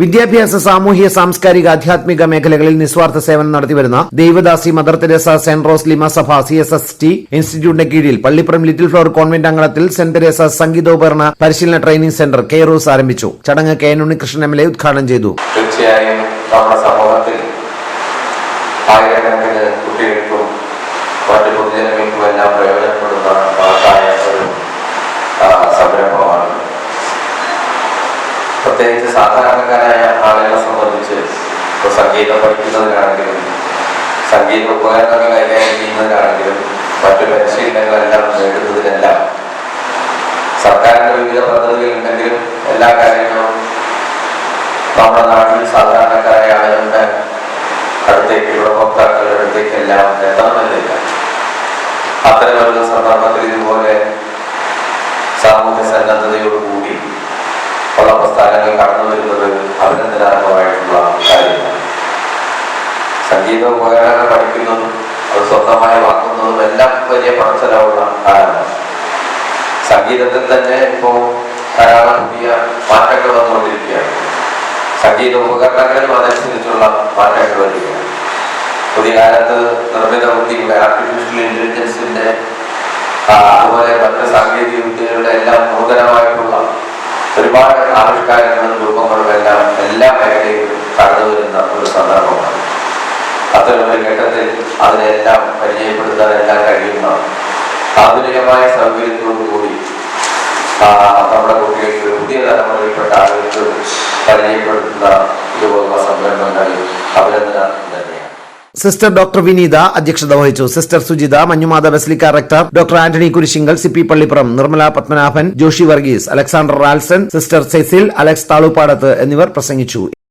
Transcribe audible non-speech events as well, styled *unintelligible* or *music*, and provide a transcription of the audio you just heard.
വിദ്യാഭ്യാസ സാമൂഹ്യ സാംസ്കാരിക ആധ്യാത്മിക മേഖലകളിൽ നിസ്വാർത്ഥ സേവനം നടത്തിവരുന്ന ദൈവദാസി Mother Teresa Saint Rose Lima സഭ സി എസ് എസ് ടി ഇൻസ്റ്റിറ്റ്യൂട്ടിന്റെ കീഴിൽ പള്ളിപ്പുറം ലിറ്റിൽ ഫ്ലവർ കോൺവെന്റ് അങ്കണത്തിൽ സെന്റ് തെരേസ സംഗീതോപകരണ പരിശീലന ട്രെയിനിംഗ് സെന്റർ കെ റോസ് ആരംഭിച്ചു. ചടങ്ങ് K N Unnikrishnan M L A ഉദ്ഘാടനം ചെയ്തു. തീർച്ചയായും സാധാരണക്കാരായ ആളുകളെ സംബന്ധിച്ച് ഇപ്പോൾ സംഗീതം പഠിക്കുന്നതിനാണെങ്കിലും സംഗീത ഉപകരണങ്ങൾ കൈകാര്യം *unintelligible* ചെയ്യുന്നതിനാണെങ്കിലും മറ്റു പരിശീലനങ്ങളെല്ലാം നേടുന്നതിനെല്ലാം സർക്കാരിന്റെ വിവിധ പദ്ധതികൾ ഉണ്ടെങ്കിലും എല്ലാ കാര്യങ്ങളും നമ്മുടെ നാട്ടിൽ സാധാരണക്കാരായ ആളുകളുടെ അടുത്തേക്ക് ഉപഭോക്താക്കളുടെ അടുത്തേക്കെല്ലാം എത്തണമെന്നില്ല. അത്തരമൊരു സന്ദർഭത്തിൽ ഇതുപോലെ സാമൂഹ്യ സന്നദ്ധതയോടുകൂടി ഉള്ള പ്രസ്ഥാനങ്ങൾ കടന്നു വരുന്നത് അഭിനന്ദനാർഹമായിട്ടുള്ള കാര്യമാണ്? സംഗീത ഉപകരണങ്ങൾ പഠിക്കുന്നതും അത് സ്വന്തമായി വാങ്ങുന്നതും എല്ലാം വലിയ പണച്ചെലവുള്ള കാലമാണ്. സംഗീതത്തിൽ തന്നെ ഇപ്പോ ധാരാളം പുതിയ മാറ്റങ്ങൾ വന്നുകൊണ്ടിരിക്കുകയാണ്. സംഗീത ഉപകരണങ്ങളിലും അതനുസരിച്ചുള്ള മാറ്റങ്ങൾ വരികയാണ്. പുതിയ കാലത്ത് നിർമ്മിത ബുദ്ധിയുടെ ആർട്ടിഫിഷ്യൽ ഇന്റലിജൻസിന്റെ അതുപോലെ മറ്റ് സാങ്കേതിക വിദ്യകളുടെ എല്ലാം നൂതനമായിട്ടുള്ള ഒരുപാട് ആവിഷ്കാരങ്ങളും രൂപങ്ങളും എല്ലാം എല്ലാ മേഖലയും കടന്നു വരുന്ന ഒരു സന്ദർഭമാണ്. അത്തരമൊരു ഘട്ടത്തിൽ അതിനെല്ലാം പരിചയപ്പെടുത്താൻ എല്ലാം കഴിയുന്ന ആധുനികമായ സൗകര്യത്തോടുകൂടി നമ്മുടെ കുട്ടികൾക്ക് പുതിയ തലമുറയിൽപ്പെട്ട ആളുകൾക്ക് പരിചയപ്പെടുത്തുന്ന ഇതുപോലുള്ള സംരംഭങ്ങളിൽ അഭിനന്ദനം സിസ്റ്റർ ഡോക്ടർ വിനീത അധ്യക്ഷത വഹിച്ചു. Sister Sujitha Manjumatha basilica rector doctor Antony Kurisinkal C P Pallippuram Nirmala Padmanabhan Joshi Varghese Alexander Ralson sister Cecil Alex Thaluppadath എന്നിവർ പ്രസംഗിച്ചു.